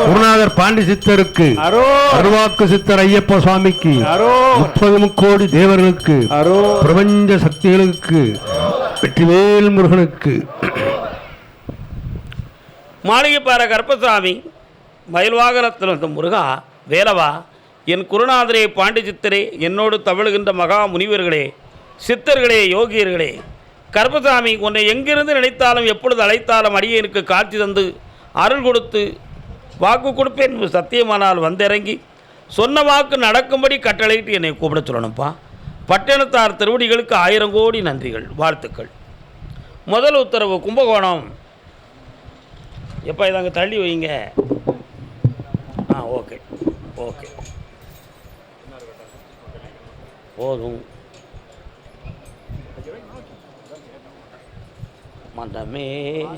குருநாதர் பாண்டி சித்தருக்கு அரோ அருவாக்கு சித்தர் ஐயப்ப சுவாமிக்கு அரோ முப்பது முக்கோடி தேவர்களுக்கு அரோ பிரபஞ்ச சக்திகளுக்கு வெற்றிவேல் முருகனுக்கு. மாளிகைப்பாறை கருப்பசாமி மயில்வாகனத்தில் வந்த முருகா வேலவா என் குருநாதரே பாண்டி சித்தரே என்னோடு தவழுகின்ற மகா முனிவர்களே சித்தர்களே யோகியர்களே கருப்பசாமி உன்னை எங்கிருந்து நினைத்தாலும் எப்பொழுது அழைத்தாலும் அடியேனுக்கு காட்சி தந்து அருள் கொடுத்து வாக்கு கொடுப்பேன். என்று சத்தியமானால் வந்திறங்கி. சொன்ன வாக்கு நடக்கும்படி கட்டளையிட்டு என்னை கூப்பிட சொல்லணும்ப்பா. பட்டணத்தார் திருவடிகளுக்கு ஆயிரம் கோடி நன்றிகள் வாழ்த்துக்கள். முதல் உத்தரவு கும்பகோணம். எப்போ இதாங்க தள்ளி வைங்க. ஆ ஓகே. ஓகே. போதும். மண்டமே ஆ.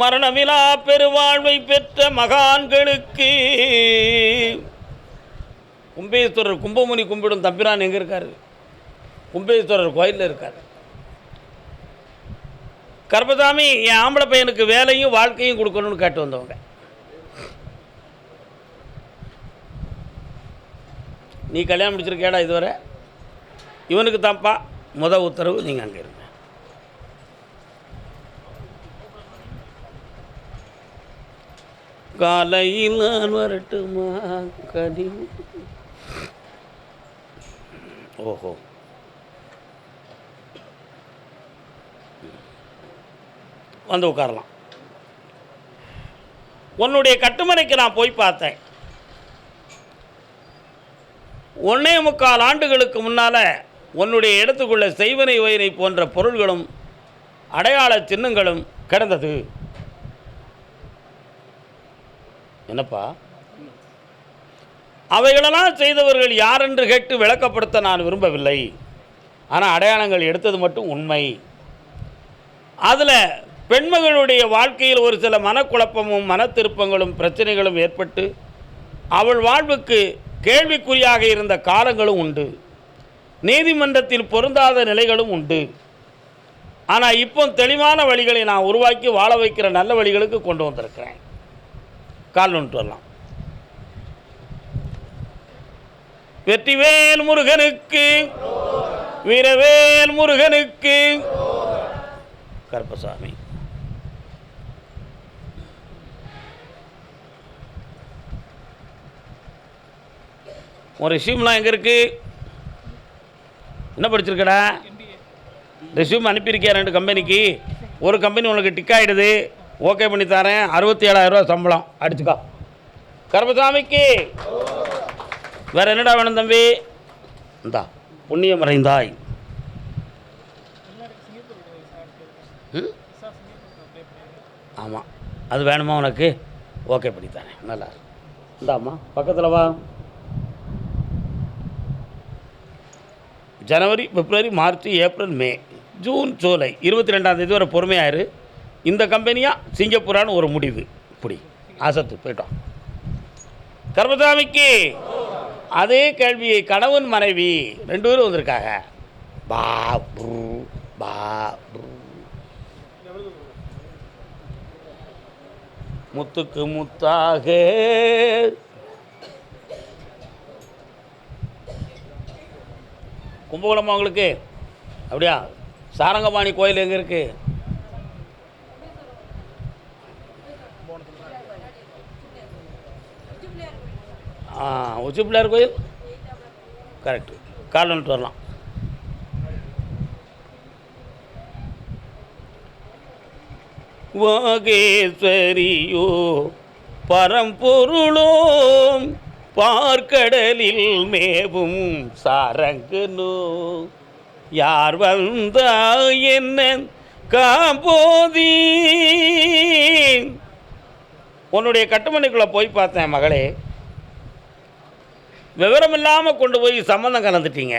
மரணமிலா பெருவாழ்வை பெற்ற மகான்களுக்கு. கும்பேஸ்வரர் கும்பமுனி கும்பிடும் தம்பிரான் எங்கே இருக்கார்? கும்பேஸ்வரர் கோயிலில் இருக்கார். கர்பசாமி என் ஆம்பளை பையனுக்கு வேலையும் வாழ்க்கையும் கொடுக்கணும்னு கேட்டு வந்தவங்க. நீ கல்யாணம் முடிச்சிருக்கேடா இதுவரை? இவனுக்கு தான்ப்பா முத உத்தரவு நீங்கள் அங்கே இருங்க. காலையில் நான் வரட்டுமா கதி ஓஹோ. வந்து உட்காரலாம். உன்னுடைய கட்டுமனைக்கு நான் போய் பார்த்தேன். ஒன்னே முக்கால் ஆண்டுகளுக்கு முன்னால் உன்னுடைய இடத்துக்குள்ள செய்வனை வயனை போன்ற பொருள்களும் அடையாள சின்னங்களும் கிடந்தது. என்னப்பா? அவைகளெல்லாம் செய்தவர்கள் யார் என்று கேட்டு விளக்கப்படுத்த நான் விரும்பவில்லை. ஆனால் அடையாளங்கள் எடுத்தது மட்டும் உண்மை. அதில் பெண்மகளுடைய வாழ்க்கையில் ஒரு சில மனக்குழப்பமும் மனத்திருப்பங்களும் பிரச்சனைகளும் ஏற்பட்டு அவள் வாழ்வுக்கு கேள்விக்குறியாக இருந்த காலங்களும் உண்டு. நீதிமன்றத்தில் பொருந்தாத நிலைகளும் உண்டு. ஆனால் இப்போ தெளிவான வழிகளை நான் உருவாக்கி வாழ வைக்கிற நல்ல வழிகளுக்கு கொண்டு வந்திருக்கிறேன். கால் ஒன்று வரலாம். வெற்றிவேல் முருகனுக்கு வீரவேல் முருகனுக்கு. கருப்பசாமி. உன் ரெஷ்யூம்லாம் எங்கே இருக்கு? என்ன படிச்சிருக்கடா? ரெசியூம் அனுப்பியிருக்கியா ரெண்டு கம்பெனிக்கு ஒரு கம்பெனி உனக்கு டிக் ஆகிடுது ஓகே பண்ணி தரேன். அறுபத்தி ஏழாயிரரூவா சம்பளம். அடிச்சுக்கோ. கருமசாமிக்கு வேறு என்னடா வேணும் தம்பி? இந்தா புண்ணியம் மறைந்தாய் ம்? ஆமாம் அது வேணுமா உனக்கு? ஓகே பண்ணி தரேன். நல்லா இந்தாம்மா பக்கத்தில் வா. ஜனவரி பிப்ரவரி மார்ச் ஏப்ரல் மே ஜூன் ஜூலை இருபத்தி ரெண்டாம் தேதி வரை பொறுமையாயிரு இந்த கம்பெனியா? சிங்கப்பூரான்னு ஒரு முடிவு. இப்படி. ஆசத்து போயிட்டோம். கர்மசாமிக்கு அதே கேள்வியை கணவன் மனைவி ரெண்டு பேரும் வந்திருக்காங்க. பா ப்ரூ, பா ப்ரூ. முத்துக்கு முத்தாக. கும்பகோணமா உங்களுக்கு? அப்படியா? சாரங்கபாணி கோயில் எங்கே இருக்கு? உச்சி பிள்ளையார் கோயில்? கரெக்டு கால் வந்துட்டு வரலாம். வாகேஸ்வரியோ பரம்பொருளோ பார்க்கடலில் மேவும் சாரங்கனோ யார் வந்தா என்ன காம்போதி உன்னுடைய கட்டுமனைக்குள்ளே போய் பார்த்தேன் மகளே. விவரம் இல்லாமல் கொண்டு போய் சம்மந்தம் கலந்துட்டீங்க.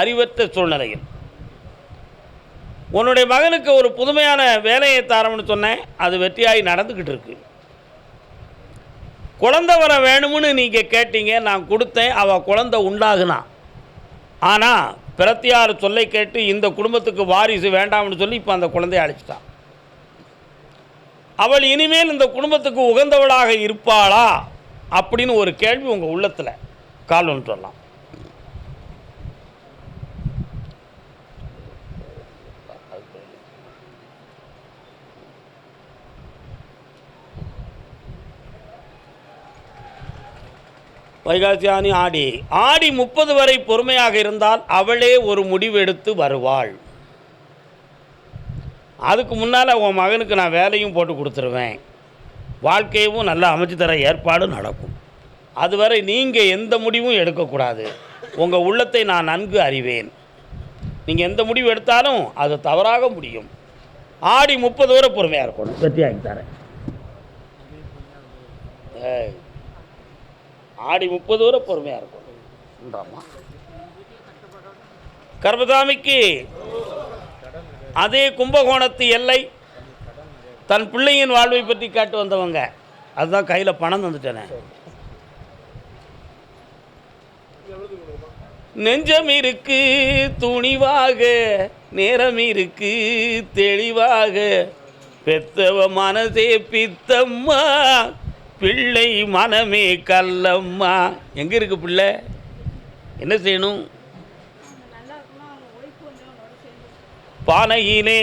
அறிவற்ற சூழ்நிலையில். உன்னுடைய மகனுக்கு ஒரு புதுமையான வேலையை தாரம்னு சொன்னேன். அது வெற்றியாகி நடந்துக்கிட்டு இருக்கு. குழந்தை வர வேணும்னு நீங்கள் கேட்டீங்க நான் கொடுத்தேன் அவள் குழந்தை உண்டாகுனா? ஆனால் பிரத்தியார் சொல்லை கேட்டு இந்த குடும்பத்துக்கு வாரிசு வேண்டாம்னு சொல்லி இப்போ அந்த குழந்தைய அழைச்சிட்டான். அவள் இனிமேல் இந்த குடும்பத்துக்கு உகந்தவளாக இருப்பாளா? அப்படின்னு ஒரு கேள்வி உங்கள் உள்ளத்தில். கால் ஒன்று சொல்லலாம் வைகாசியானி ஆடி. ஆடி முப்பது வரை பொறுமையாக இருந்தால் அவளே ஒரு முடிவெடுத்து வருவாள். அதுக்கு முன்னால் உன் மகனுக்கு நான் வேலையும் போட்டு கொடுத்துருவேன். வாழ்க்கையும் நல்லா அமைச்சு தர ஏற்பாடு நடக்கும். அதுவரை நீங்கள் எந்த முடிவும் எடுக்கக்கூடாது. உங்கள் உள்ளத்தை நான் நன்கு அறிவேன். நீங்கள் எந்த முடிவு எடுத்தாலும் அது தவறாக முடியும். ஆடி முப்பது வரை பொறுமையாக இருக்கணும். வெற்றியாகி தரேன். ஆடி முப்பது வரை பொறுமையாக இருக்கணும். கர்மதாமிக்கு அதே கும்பகோணத்து எல்லை தன் பிள்ளையின் வாழ்வை பற்றி கேட்டு வந்தவங்க. அதுதான் கையில் பணம் தந்துட்டேனே. நெஞ்சம் இருக்கு துணிவாக நேரம் இருக்கு தெளிவாக. பெத்தவ மனதே பித்தம்மா பிள்ளை மனமே கல்லம்மா எங்கே இருக்கு பிள்ளை? என்ன செய்யணும்? பானையிலே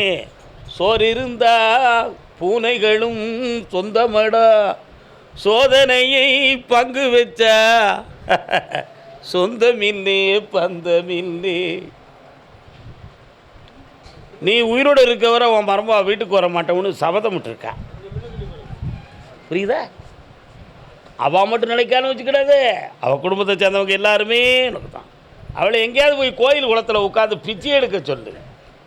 சோறு இருந்தா பூனைகளும் சொந்தமடா. சோதனையை பங்கு வச்சா. சொந்தமில்லே பந்தமில்லே நீ உயிரோடு இருக்கவரை உன் பரம்பா வீட்டுக்கு வர மாட்டோம்னு சபதம் விட்டுருக்கா. புரியுதா? அவள் மட்டும் நினைக்கான்னு வச்சுக்கிடாது அவள் குடும்பத்தை சேர்ந்தவங்க எல்லாருமே எனக்கு தான் அவளை எங்கேயாவது போய் கோயில் குளத்தில் உட்காந்து பிச்சை எடுக்க சொல்லு.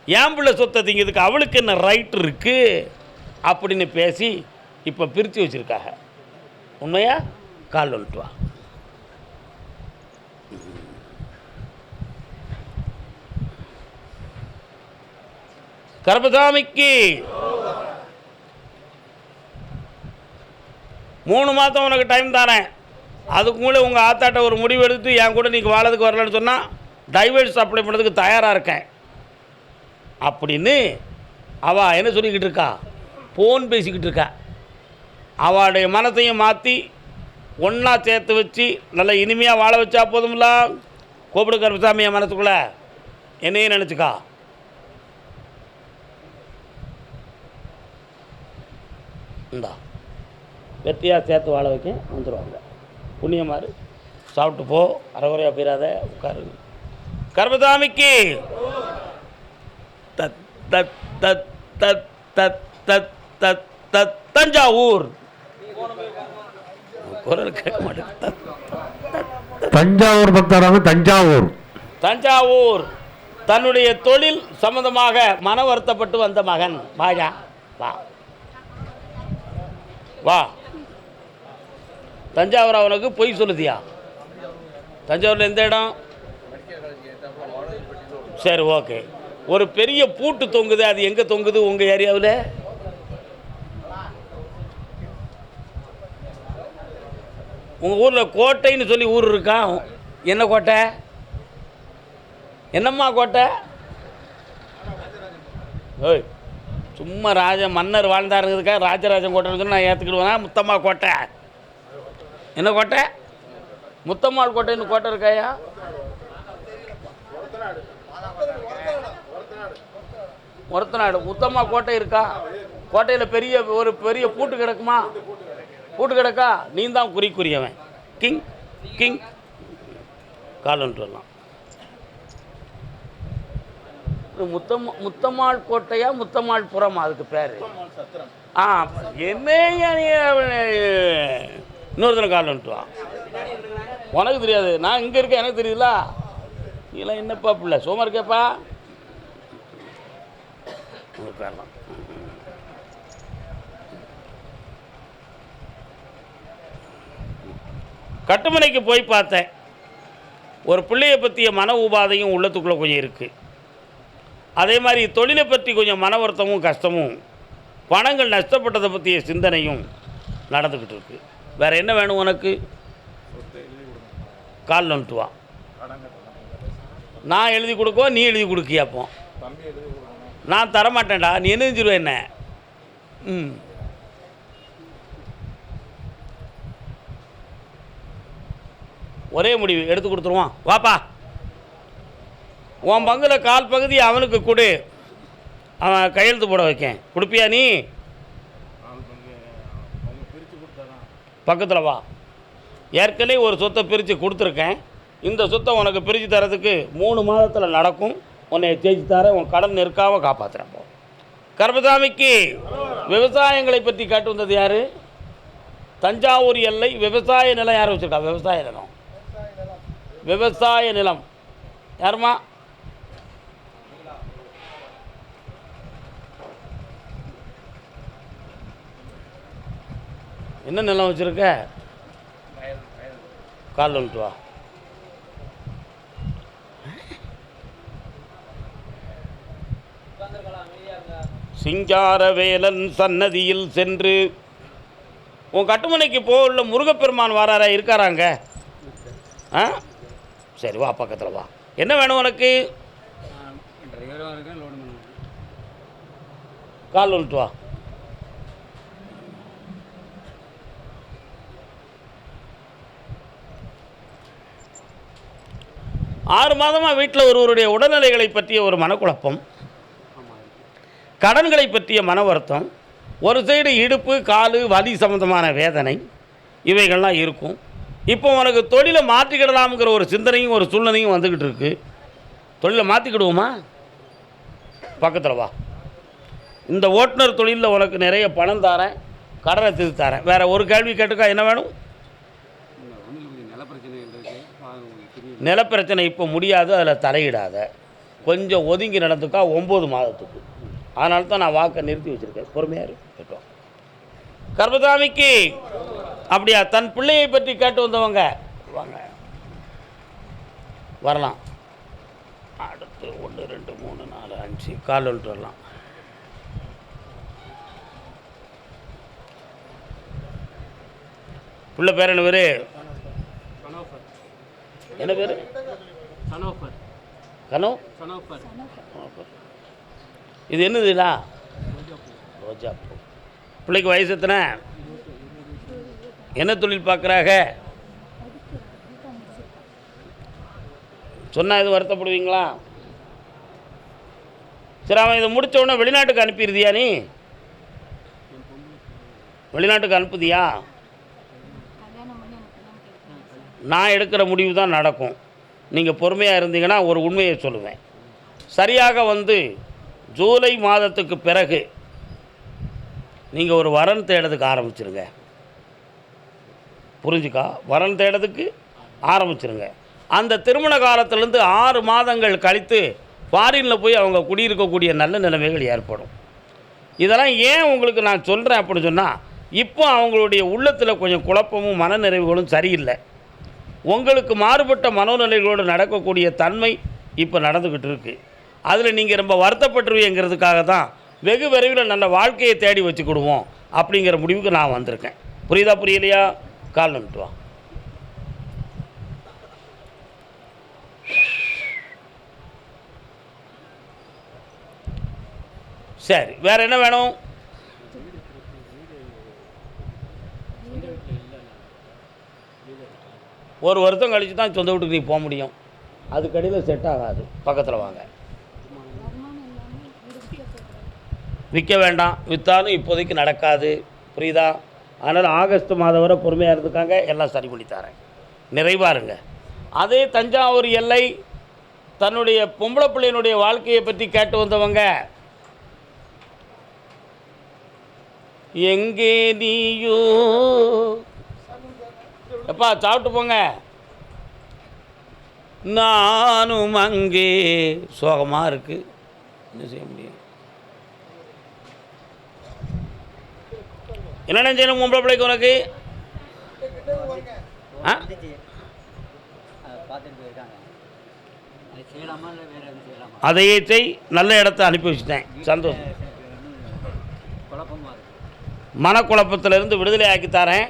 ஏன் பிள்ளை சொத்தை திங்கிறதுக்கு அவளுக்கு என்ன ரைட் இருக்கு? அப்படின்னு பேசி இப்போ பிரித்து வச்சுருக்காங்க. உண்மையா? கால் வந்துட்டு வா. கர்பசாமிக்கு மூணு மாதம் உனக்கு டைம் தரேன் அதுக்குள்ளே உங்கள் ஆத்தாட்ட ஒரு முடிவு எடுத்து என் கூட நீங்கள் வாழறதுக்கு வரலன்னு சொன்னால் டைவர்ஸ் அப்ளை பண்ணுறதுக்கு தயாராக இருக்கேன். அப்படின்னு அவள் என்ன சொல்லிக்கிட்டு இருக்கா? ஃபோன் பேசிக்கிட்டு இருக்கா அவளுடைய மனத்தையும் மாற்றி ஒன்றா சேர்த்து வச்சு நல்லா இனிமையாக வாழ வச்சா போதும்ல? கோபிடு கருப்பசாமி என் மனத்துக்குள்ளே என்னையும் நினச்சிக்கா. இந்தா வெற்றியாக சேர்த்து வாழ வைக்க வந்துடுவாங்க புண்ணியமாறு சாப்பிட்டு போ அரைகுறையாக போயிடாத உட்காரு. கருப்பசாமிக்கு. தத் தத் தத் தத் தத் தத். தஞ்சாவூர். குரல் கேட்க தத் தஞ்சாவூர் பக்தராக தஞ்சாவூர். தஞ்சாவூர். தன்னுடைய தொழில் சம்பந்தமாக மன வருத்தப்பட்டு வந்த மகன். வாயா வா. வா. தஞ்சாவூர் அவனுக்கு பொய் சொல்லுதியா? தஞ்சாவூரில் எந்த இடம்? சரி ஓகே. ஒரு பெரிய பூட்டு தொங்குது. அது எங்கே தொங்குது உங்கள் ஏரியாவில்? உங்கள் ஊரில் கோட்டைன்னு சொல்லி ஊர் இருக்கா? என்ன கோட்டை? என்னம்மா கோட்டை? ஓய் சும்மா ராஜ மன்னர் வாழ்ந்தாருங்கிறதுக்கா ராஜராஜன் கோட்டைன்னு சொல்லி நான் ஏற்றுக்கிடுவேனா முத்தம்மா கோட்டை. என்ன கோட்டை? முத்தம்மாள் கோட்டைன்னு கோட்டை இருக்காயா? ஒரத்தநாடு. முத்தம்மா கோட்டை இருக்கா? கோட்டையில் பெரிய ஒரு பெரிய பூட்டு கிடக்குமா? போட்டு கிடக்கா நீ தான் குறி குறியவன் கிங் கிங். காலன்ட்டு வரலாம் முத்தம் முத்தம்மாள் கோட்டையா முத்தம்மாள் புறமா? அதுக்கு பேர். ஆ என்னையா நீ இன்னொருத்தனை கால் வந்துட்டு. வா உனக்கு தெரியாது. நான் இங்கே இருக்கேன். எனக்கு தெரியுதுல நீலாம் என்னப்பா பிள்ளை? சோமா இருக்கேப்பா உட்காரலாம் கட்டுமனைக்கு போய் பார்த்தேன். ஒரு பிள்ளையை பற்றிய மன உபாதையும் உள்ளத்துக்குள்ளே கொஞ்சம் இருக்குது அதே மாதிரி தொழிலை பற்றி கொஞ்சம் மன வருத்தமும் கஷ்டமும் பணங்கள் நஷ்டப்பட்டதை பற்றிய சிந்தனையும் நடந்துக்கிட்டு இருக்கு. வேறு என்ன வேணும் உனக்கு? கால் நோட்டு வா. நான் எழுதி கொடுக்கோ நீ எழுதி கொடுக்கியாப்போ நான் தரமாட்டேன்டா. நீ என்ன செஞ்சிருவேன் என்ன? ம். ஒரே முடிவு எடுத்து கொடுத்துருவான். வாப்பா. உன் பங்கில் கால் பகுதி அவனுக்கு கொடு. அவன் கையெழுத்து போட வைக்கேன். கொடுப்பியா நீ? பக்கத்தில் வா. ஏற்கனவே ஒரு சொத்தை பிரித்து கொடுத்துருக்கேன். இந்த சொத்தை உனக்கு பிரித்து தரதுக்கு மூணு மாதத்தில் நடக்கும். உன்னை தேய்ச்சி தரேன். உன் கடன் நிற்காம காப்பாற்றுறேன் போ. கர்மசாமிக்கு விவசாயங்களை பற்றி கேட்டு வந்தது யார்? தஞ்சாவூர் எல்லை விவசாய நிலம் யார் வச்சுருக்கா? விவசாய நிலம். விவசாய நிலம். யாருமா? என்ன நிலம் வச்சுருக்க? கால் வந்துட்டு வா. சிங்காரவேலன் சன்னதியில் சென்று உன் கட்டுமனைக்கு போகல முருகப்பெருமான் வராரா இருக்காராங்க ஆ? சரி வா பக்கத்தில் வா. என்ன வேணும் உனக்கு? கால் வந்துட்டு வா. ஆறு மாதமாக வீட்டில் ஒருவருடைய உடல்நிலைகளை பற்றிய ஒரு மனக்குழப்பம் கடன்களை பற்றிய மன வருத்தம் ஒரு சைடு இடுப்பு காலு வலி சம்பந்தமான வேதனை இவைகள்லாம் இருக்கும். இப்போ உனக்கு தொழிலை மாற்றிக்கிடலாம்ங்கிற ஒரு சிந்தனையும் ஒரு சூழ்நிலையும் வந்துக்கிட்டு இருக்கு. தொழிலை மாற்றிக்கிடுவோமா பக்கத்தில் வா. இந்த ஓட்டுநர் தொழிலில் உனக்கு நிறைய பணம் தரேன் கடனை திருத்தி தரேன். வேறு ஒரு கேள்வி கேட்டுக்கா என்ன வேணும்? நிலப்பிரச்சனை இப்போ முடியாது அதில் தலையிடாத. கொஞ்சம் ஒதுங்கி நடந்துக்கா ஒம்பது மாதத்துக்கு. அதனால தான் நான் வாக்கை நிறுத்தி வச்சுருக்கேன். பொறுமையாக இருக்கட்டும் கர்பதாமிக்கு அப்படியா? தன் பிள்ளையை பற்றி கேட்டு வந்தவங்க. வாங்க. வரலாம். அடுத்து ஒன்று ரெண்டு மூணு நாலு அஞ்சு கால் வந்துட்டு வரலாம். பிள்ளை பேர் என்ன பேர்? என்ன பேர்? கனோ? இது என்னதுடா ரோஜா பூ பிள்ளைக்கு வயசு எத்தனை? என்ன தொழில் பார்க்குறாங்க சொன்னால் இது வருத்தப்படுவீங்களா? சரி அவன் இதை முடித்த உடனே வெளிநாட்டுக்கு அனுப்பிடுதியா நீ? வெளிநாட்டுக்கு அனுப்புதியா? நான் எடுக்கிற முடிவு தான் நடக்கும். நீங்கள் பொறுமையாக இருந்தீங்கன்னா ஒரு உண்மையை சொல்லுவேன். சரியாக வந்து ஜூலை மாதத்துக்கு பிறகு நீங்கள் ஒரு வரன் தேடுறதுக்கு ஆரம்பிச்சிருங்க. புரிஞ்சுக்கா. வரன் தேடதுக்கு ஆரம்பிச்சிருங்க. அந்த திருமண காலத்திலேருந்து ஆறு மாதங்கள் கழித்து ஃபாரினில் போய் அவங்க குடியிருக்கக்கூடிய நல்ல நிலைமைகள் ஏற்படும். இதெல்லாம் ஏன் உங்களுக்கு நான் சொல்கிறேன் அப்படின்னு சொன்னால் இப்போ அவங்களுடைய உள்ளத்தில் கொஞ்சம் குழப்பமும் மனநிறைவுகளும் சரியில்லை. உங்களுக்கு மாறுபட்ட மனோநிலைகளோடு நடக்கக்கூடிய தன்மை இப்போ நடந்துக்கிட்டு இருக்குது அதில் நீங்கள் ரொம்ப வருத்தப்பட்டுருவீங்கிறதுக்காக தான் வெகு விரைவில் நல்ல வாழ்க்கையை தேடி வச்சுக்கிடுவோம் அப்படிங்கிற முடிவுக்கு நான் வந்திருக்கேன். புரியுதா புரியலையா? கால் நிமிட்டு வா சரி வேறு என்ன வேணும்? ஒரு வருஷம் கழிச்சு தான் சொந்த வீட்டுக்கு நீ போக முடியும். அதுக்கடியில் செட் ஆகாது. பக்கத்தில் வாங்க. விற்க வேண்டாம். விற்றாலும் இப்போதைக்கு நடக்காது. புரியுதா? அதனால் ஆகஸ்ட் மாதம் வரை பொறுமையாக இருந்துக்காங்க. எல்லாம் சரி பண்ணி தரேன். நிறைவாக இருங்க. அதே தஞ்சாவூர் எல்லை தன்னுடைய பொம்பளை பிள்ளையினுடைய வாழ்க்கையை பற்றி கேட்டு வந்தவங்க எங்கே நீயோ? எப்பா சாப்பிட்டு போங்க. நானும் அங்கே. சோகமாக இருக்குது என்ன செய்ய முடியும்? என்னென்ன செய்யணும் பொம்பளை பிள்ளைக்கு உனக்கு? ஆ? அதையே செய் நல்ல இடத்த அனுப்பி வச்சுட்டேன். சந்தோஷம். மனக்குழப்பத்திலிருந்து விடுதலை ஆக்கி தரேன்.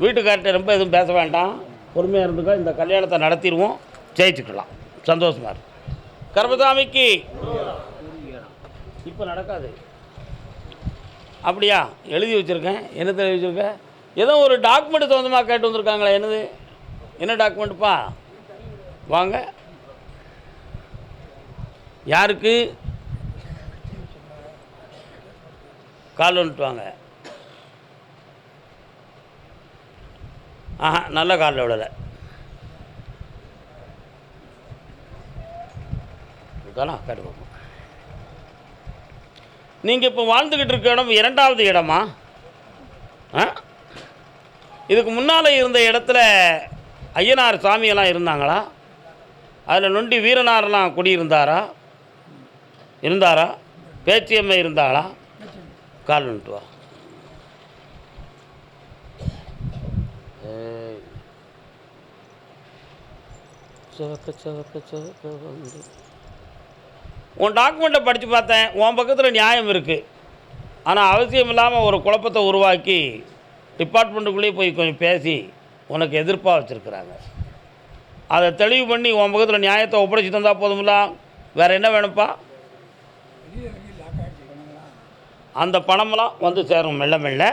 வீட்டுக்கார்ட்ட ரொம்ப எதுவும் பேச வேண்டாம். பொறுமையாக இருந்துக்கோ இந்த கல்யாணத்தை நடத்திடுவோம். ஜெயிச்சுக்கலாம். சந்தோஷமாக இருக்கு கர்மசாமிக்கு இப்போ நடக்காது. அப்படியா? எழுதி வச்சுருக்கேன். என்னத்தை எழுதி வச்சுருக்கேன் ஏதோ ஒரு டாக்குமெண்ட் சொந்தமாக கேட்டு வந்திருக்காங்களா என்னது? என்ன டாக்குமெண்ட்டுப்பா வாங்க. யாருக்கு? கால் வந்துட்டு வாங்க. ஆஹா நல்ல காலில் விடலை இருக்கானா பார்ப்போம். நீங்கள் இப்போ வாழ்ந்துக்கிட்டு இருக்க இடம் இரண்டாவது இடமா? ஆ? இதுக்கு முன்னால் இருந்த இடத்துல ஐயனார் சாமியெல்லாம் இருந்தாங்களா? அதில் நொண்டி வீரனாரெலாம் குடியிருந்தாரா? இருந்தாரா? பேச்சியம்மை இருந்தாளா? கால் நின்ட்டு வா. சிவக்க சிவக்க சிவக்க வந்து உன் டாக்குமெண்ட்டை படித்து பார்த்தேன் உன் பக்கத்தில் நியாயம் இருக்குது ஆனால் அவசியம் இல்லாமல் ஒரு குழப்பத்தை உருவாக்கி டிபார்ட்மெண்ட்டுக்குள்ளேயே போய் கொஞ்சம் பேசி உனக்கு எதிர்ப்பாக வச்சுருக்குறாங்க. அதை தெளிவு பண்ணி உன் பக்கத்தில் நியாயத்தை ஒப்படைச்சி தந்தால் போதுமில்ல வேறு என்ன வேணும்ப்பா? அந்த பணமெல்லாம் வந்து சேரும் மெல்ல மெல்ல.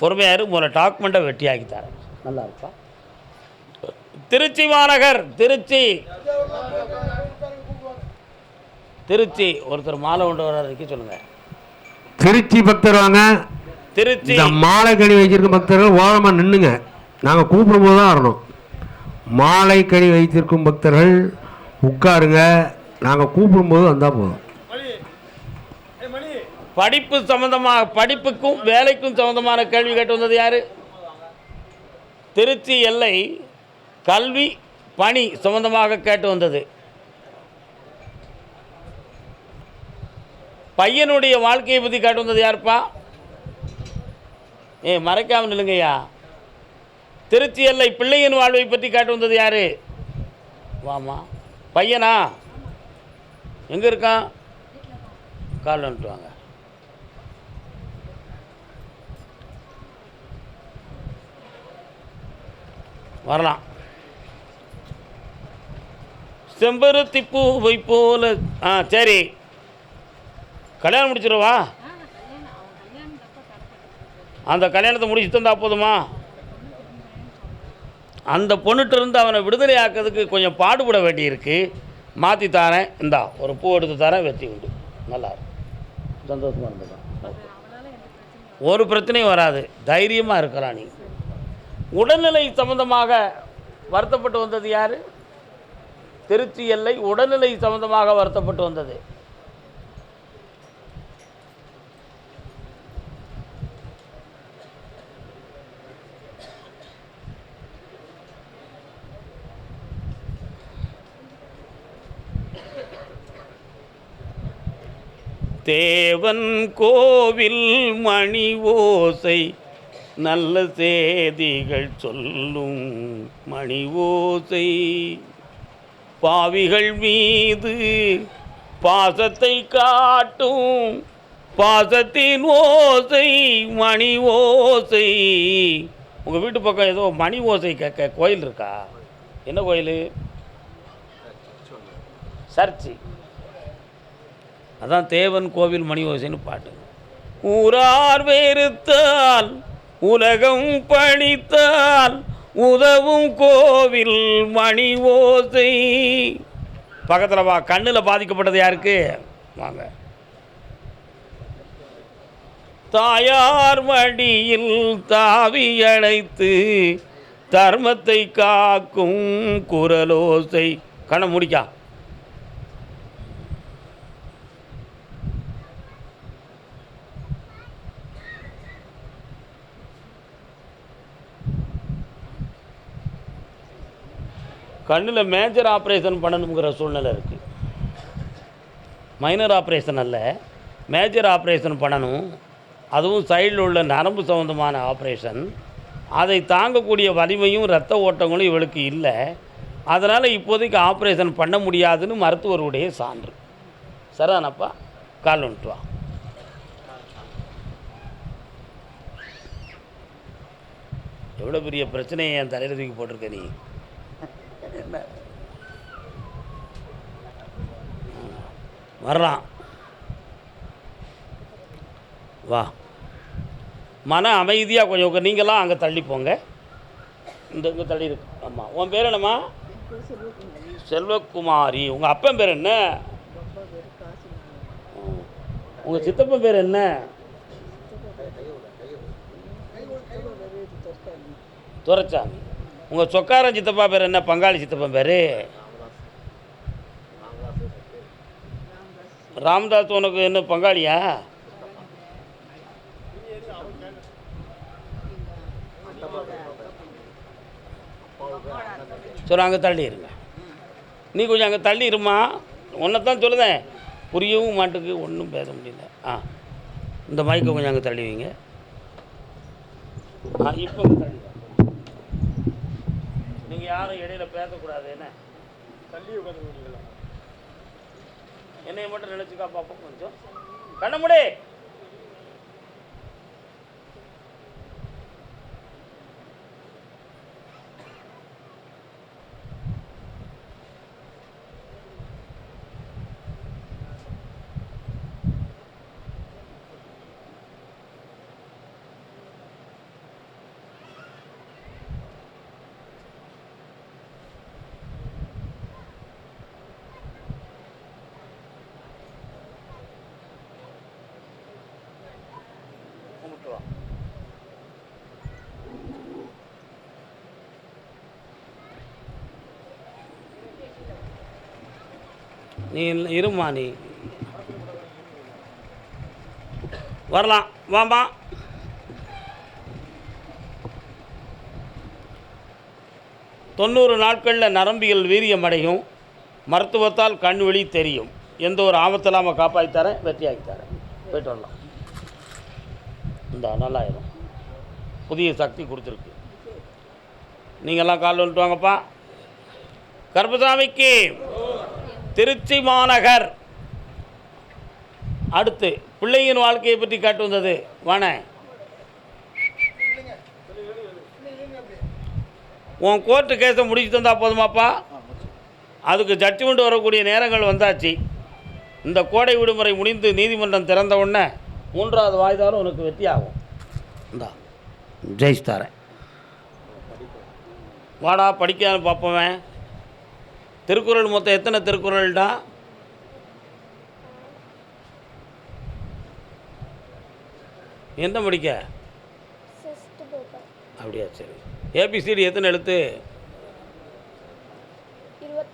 பொறுமையாரு உங்களை டாக்குமெண்ட்டை வெட்டியாக்கி தரேன். நல்லா இருப்பா. திருச்சி மாநகர் திருச்சி. திருச்சி ஒருத்தர் மாலை கொண்டு வர இருக்க சொல்லுங்க. திருச்சி பக்தர் வாங்க. திருச்சி. இந்த மாலை கனி வச்சிருக்க பக்தர்கள் ஓரமாக நின்னுங்க. நாங்கள் கூப்பிடும்போது தான் வரணும். மாலை கனி வைத்திருக்கும் பக்தர்கள் உட்காருங்க. நாங்கள் கூப்பிடும்போது வந்தால் போதும். படிப்பு சம்பந்தமாக படிப்புக்கும் வேலைக்கும் சம்பந்தமான கேள்வி கேட்டு வந்தது யாரு? திருச்சி எல்லை கல்வி பணி சம்பந்தமாக கேட்டு வந்தது. பையனுடைய வாழ்க்கையை பற்றி காட்டு வந்தது யாருப்பா? ஏ மறைக்காமல் நில்லுங்கய்யா. திருச்சி அல்லை பிள்ளையின் வாழ்வை பற்றி காட்டு வந்தது யார்? வாமா பையனா? எங்கே இருக்கான்? கால் வந்துட்டு வாங்க. வரலாம். செம்பருத்தி பூவை போல ஆ சரி. கல்யாணம் முடிச்சிடவா அந்த கல்யாணத்தை முடிச்சு தந்தா போதுமா? அந்த பொண்ணுகிட்ட இருந்து அவனை விடுதலை ஆக்கிறதுக்கு கொஞ்சம் பாடுபட வேண்டியிருக்கு. மாற்றி தரேன். இந்தா ஒரு பூ எடுத்து தரேன் வெற்றி உண்டு. நல்லா சந்தோஷமாக இருந்ததா ஒரு பிரச்சனையும் வராது. தைரியமாக இருக்கலாம் நீ. உடல்நிலை சம்பந்தமாக வருத்தப்பட்டு வந்தது யார்? திருச்சி எல்லை உடல்நிலை சம்பந்தமாக வருத்தப்பட்டு வந்தது. தேவன் கோவில் மணி ஓசை நல்ல செய்திகள் சொல்லும் மணி ஓசை பாவிகள் மீது பாசத்தை காட்டும் பாசத்தின் ஓசை மணி ஓசை உங்கள் வீட்டு பக்கம் ஏதோ மணி ஓசை கேட்க கோயில் இருக்கா? என்ன கோயில்? சர்ச்சு. அதான் தேவன் கோவில் மணி ஓசைன்னு பாட்டு. ஊரார் வெறுத்தால் உலகம் பணித்தால் உதவும் கோவில் மணி ஓசை பக்கத்தில் வா கண்ணில் பாதிக்கப்பட்டது யாருக்கு? வாங்க. தாயார் மடியில் தாவி அழைத்து தர்மத்தை காக்கும் குரலோசை. கணம் முடிக்கா. கண்ணில் மேஜர் ஆப்ரேஷன் பண்ணணுங்கிற சூழ்நிலை இருக்குது மைனர் ஆப்ரேஷன் அல்ல. மேஜர் ஆப்ரேஷன் பண்ணணும். அதுவும் சைடில் உள்ள நரம்பு சம்மந்தமான ஆப்ரேஷன் அதை தாங்கக்கூடிய வலிமையும் இரத்த ஓட்டங்களும் இவளுக்கு இல்லை. அதனால் இப்போதைக்கு ஆப்ரேஷன் பண்ண முடியாதுன்னு மருத்துவருடைய சான்று. சரிதானப்பா? கால் வந்துட்டு வா. எவ்வளோ பெரிய பிரச்சனையை என் தலையில் தூக்கி போட்டிருக்க நீ? என்ன? வரலாம். வா. மன அமைதியாக கொஞ்சம் நீங்களாம் அங்கே தள்ளி போங்க. இந்த இங்கே தள்ளி இருக்கு ஆமாம் உன் பேர் என்னம்மா? செல்வகுமாரி. உங்கள் அப்பன் பேர் என்ன? உங்கள் சித்தப்பன் பேர் என்ன? துரைச்சாமி. உங்கள் சொக்காரன் சித்தப்பா பேர் என்ன? பங்காளி சித்தப்பா பேர்? ராம்தாஸ் உனக்கு என்ன பங்காளியா? சரி அங்கே தள்ளி இருங்க. நீ கொஞ்சம் அங்கே தள்ளி இருமா. உன்னை தான் சொல்லுதேன். புரியவும் மாட்டுக்கு ஒன்றும் பேச முடியல. ஆ இந்த மைக்கை கொஞ்சம் அங்கே தள்ளி வைங்க ஆ இப்போ தள்ளி. நீங்கள் யாரும் இடையில பேசக்கூடாது என்ன? தள்ளி உட்காந்து என்னைய மட்டும் நினச்சிக்கா பார்ப்போம் கொஞ்சம். கண்ண முடி நீ இருமா நீ. வரலாம். வாமா தொண்ணூறு நாட்களில் நரம்பியல் வீரியம் அடையும். மருத்துவத்தால் கண் விழி தெரியும். எந்த ஒரு ஆபத்தில்லாமல் காப்பாற்றி தரேன் வெற்றியாக்கி தரேன். போயிட்டு வரலாம். இந்த நல்லாயிரும். புதிய சக்தி கொடுத்துருக்கு. நீங்கள்லாம் கால் வந்துட்டு வாங்கப்பா. கர்பசாமிக்கு திருச்சி மாநகர். அடுத்து பிள்ளையின் வாழ்க்கையை பற்றி காட்டு வந்தது. வாண. உன் கோர்ட்டு கேஸை முடிச்சு தந்தால் போதுமாப்பா. அதுக்கு ஜட்ஜ்மெண்ட் வரக்கூடிய நேரங்கள் வந்தாச்சு. இந்த கோடை விடுமுறை முடிந்து நீதிமன்றம் திறந்த உடனே மூன்றாவது வாய்தாலும் உனக்கு வெற்றி ஆகும் இந்தா ஜெயிச்சு தரேன் வாடா படிக்க பார்ப்பவன் திருக்குறள் மொத்தம் எத்தனை திருக்குறள்டா? என்ன படிக்க? அப்படியா சரி. ஏபிசிடி எத்தனை எழுத்து இருபத்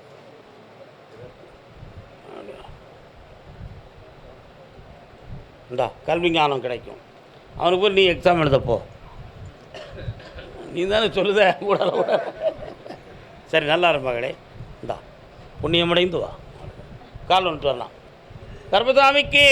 அப்படியா இந்தா கல்வி ஞானம் கிடைக்கும். அவனுக்கு போய் நீ எக்ஸாம் எழுதப்போ நீ தானே சொல்லுத கூட கூட சரி நல்லா இரு மகளே. இந்தா புண்ணியமடைந்து வா. கால் வந்துட்டு வரலாம். கர்பசாமிக்கு